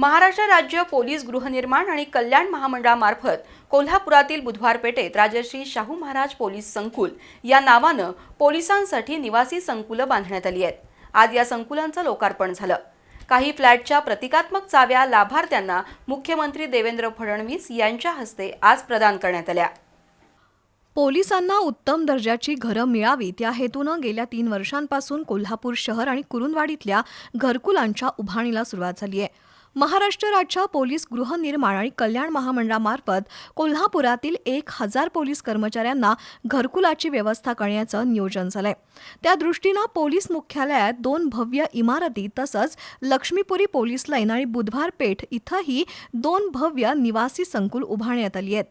महाराष्ट्र राज्य पोलीस गृहनिर्माण आणि कल्याण महामंडळामार्फत कोल्हापुरातील बुधवार पेठेत राजश्री शाहू महाराज पोलीस संकुल या नावानं पोलिसांसाठी निवासी संकुलं बांधण्यात आली आहेत. आज या संकुलांचं लोकार्पण झालं. काही फ्लॅटच्या प्रतिकात्मक चाव्या लाभार्थ्यांना मुख्यमंत्री देवेंद्र फडणवीस यांच्या हस्ते आज प्रदान करण्यात आल्या. पोलिसांना उत्तम दर्जाची घरं मिळावीत या हेतूनं गेल्या तीन वर्षांपासून कोल्हापूर शहर आणि कुरुंदवाडीतल्या घरकुलांच्या उभारणीला सुरुवात झाली आहे. महाराष्ट्र राज्य पोलीस गृहनिर्माण आणि कल्याण महामंडळामार्फत कोल्हापुरातील एक हजार पोलीस कर्मचाऱ्यांना घरकुलाची व्यवस्था करण्याचं नियोजन झालंय. त्या दृष्टीनं पोलीस मुख्यालयात दोन भव्य इमारती तसंच लक्ष्मीपुरी पोलीस लाईन आणि बुधवार पेठ इथंही दोन भव्य निवासी संकुल उभारण्यात आली आहेत.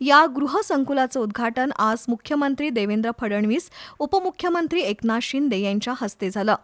या गृहसंकुलाचं उद्घाटन आज मुख्यमंत्री देवेंद्र फडणवीस उपमुख्यमंत्री एकनाथ शिंदे यांच्या हस्ते झालं.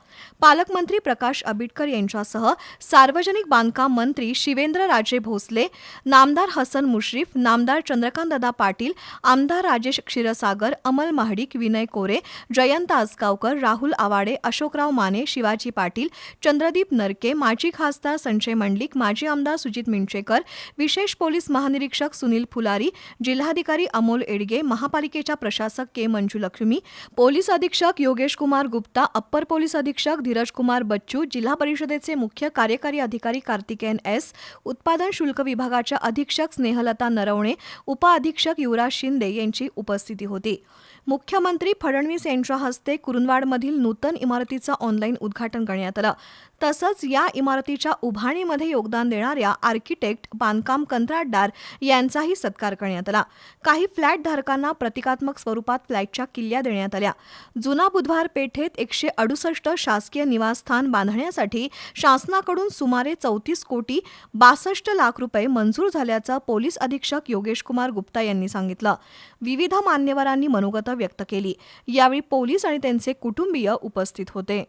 पालकमंत्री प्रकाश आबिटकर यांच्यासह सार्वजनिक बांधकाम मंत्री शिवेंद्र राजे भोसले नामदार हसन मुश्रीफ नामदार चंद्रकांतदादा पाटील आमदार राजेश क्षीरसागर अमल महाडिक विनय कोरे जयंत आसगावकर राहुल आवाडे अशोकराव माने शिवाजी पाटील चंद्रदीप नरके माजी खासदार संजय मंडलिक माजी आमदार सुजित मिंचेकर विशेष पोलीस महानिरीक्षक सुनील फुलारी जिल्हाधिकारी अमोल एडगे महापालिकेच्या प्रशासक के मंजुलक्ष्मी पोलीस अधीक्षक योगेश कुमार गुप्ता अप्पर पोलीस अधीक्षक धीरज कुमार बच्चू जिल्हा परिषदेचे मुख्य कार्यकारी अधिकारी कार्तिकेयन एस उत्पादन शुल्क विभागाच्या अधीक्षक स्नेहलता नरवणे उपअधीक्षक युवराज शिंदे यांची उपस्थिती होती. मुख्यमंत्री फडणवीस यांच्या हस्ते कुरुंदवाडमधील नूतन इमारतीचं ऑनलाईन उद्घाटन करण्यात आलं. तसंच या इमारतीच्या उभारणीमध्ये योगदान देणाऱ्या आर्किटेक्ट बांधकाम कंत्राटदार यांचाही सत्कार करण्यात आला. काही फ्लॅट धारकांना प्रतिकात्मक स्वरूपात फ्लॅटच्या किल्ल्या देण्यात आल्या. जुना बुधवार पेठेत एकशे अडुसष्ट शासकीय निवासस्थान बांधण्यासाठी शासनाकडून सुमारे चौतीस कोटी बासष्ट लाख रुपये मंजूर झाल्याचं पोलीस अधीक्षक योगेश कुमार गुप्ता यांनी सांगितलं. विविध मान्यवरांनी मनोगत व्यक्त केली. यावेळी पोलीस आणि त्यांचे कुटुंबीय उपस्थित होते.